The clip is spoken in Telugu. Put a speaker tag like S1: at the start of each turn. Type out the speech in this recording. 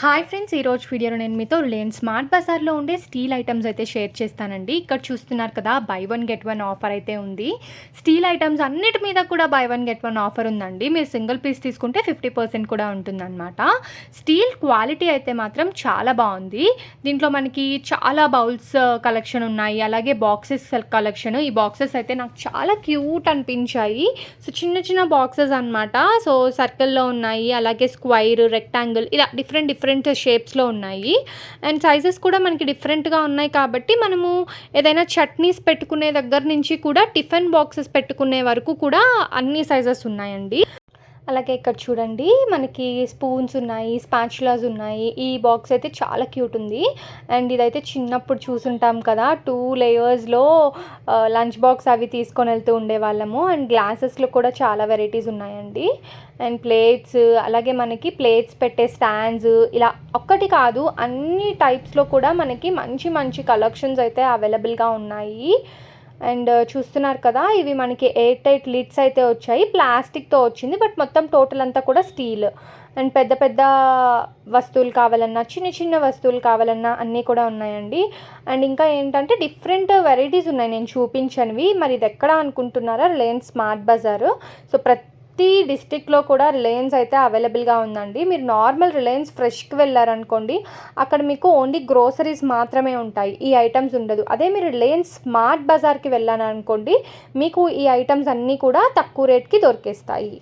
S1: హాయ్ ఫ్రెండ్స్ ఈరోజు వీడియోలో నేను మీతో రిలయన్స్ స్మార్ట్ బజార్లో ఉండే స్టీల్ ఐటమ్స్ అయితే షేర్ చేస్తానండి. ఇక్కడ చూస్తున్నారు కదా buy one get one offer అయితే ఉంది. స్టీల్ ఐటమ్స్ అన్నిటి మీద కూడా buy one get one offer ఉందండి. మీరు సింగిల్ పీస్ తీసుకుంటే ఫిఫ్టీ పర్సెంట్ కూడా ఉంటుందన్నమాట. స్టీల్ క్వాలిటీ అయితే మాత్రం చాలా బాగుంది. దీంట్లో మనకి చాలా బౌల్స్ uh, కలెక్షన్ ఉన్నాయి. అలాగే బాక్సెస్ కలెక్షన్. ఈ బాక్సెస్ అయితే నాకు చాలా క్యూట్ అనిపించాయి. సో చిన్న చిన్న బాక్సెస్ అనమాట సో సర్కిల్లో ఉన్నాయి. అలాగే స్క్వైర్ రెక్టాంగిల్ ఇలా డిఫరెంట్ డిఫరెంట్ డిఫరెంట్ షేప్స్లో ఉన్నాయి. అండ్ సైజెస్ కూడా మనకి డిఫరెంట్గా ఉన్నాయి కాబట్టి మనము ఏదైనా చట్నీస్ పెట్టుకునే దగ్గర నుంచి కూడా టిఫిన్ బాక్సెస్ పెట్టుకునే వరకు కూడా అన్ని సైజెస్ ఉన్నాయండి. అలాగే ఇక్కడ చూడండి మనకి స్పూన్స్ ఉన్నాయి స్పాచులాస్ ఉన్నాయి. ఈ బాక్స్ అయితే చాలా క్యూట్ ఉంది. అండ్ ఇదైతే చిన్నప్పుడు చూసుంటాం కదా టూ లేయర్స్లో లంచ్ బాక్స్ అవి తీసుకొని వెళ్తూ ఉండేవాళ్ళము. అండ్ గ్లాసెస్లో కూడా చాలా వెరైటీస్ ఉన్నాయండి. అండ్ ప్లేట్స్ అలాగే మనకి ప్లేట్స్ పెట్టే స్టాండ్స్ ఇలా ఒక్కటి కాదు అన్ని టైప్స్లో కూడా మనకి మంచి మంచి కలెక్షన్స్ అయితే అవైలబుల్గా ఉన్నాయి. అండ్ uh, చూస్తున్నారు కదా ఇవి మనకి ఎయిర్ టైట్ లిడ్స్ అయితే వచ్చాయి. ప్లాస్టిక్తో వచ్చింది బట్ మొత్తం టోటల్ అంతా కూడా స్టీల్. అండ్ పెద్ద పెద్ద వస్తువులు కావాలన్నా చిన్న చిన్న వస్తువులు కావాలన్నా అన్నీ కూడా ఉన్నాయండి. అండ్ ఇంకా ఏంటంటే డిఫరెంట్ వెరైటీస్ ఉన్నాయి. నేను చూపించనివి. మరి ఇది ఎక్కడ అనుకుంటున్నారా? Lane smart Bazar. సో ప్రతి ప్రతి డిస్టిక్లో కూడా రిలయన్స్ అయితే అవైలబుల్గా ఉందండి. మీరు నార్మల్ రిలయన్స్ ఫ్రెష్కి వెళ్ళారనుకోండి అక్కడ మీకు ఓన్లీ గ్రోసరీస్ మాత్రమే ఉంటాయి. ఈ ఐటమ్స్ ఉండదు. అదే మీరు రిలయన్స్ స్మార్ట్ బజార్కి వెళ్ళారనుకోండి మీకు ఈ ఐటమ్స్ అన్నీ కూడా తక్కువ రేట్కి దొరికేస్తాయి.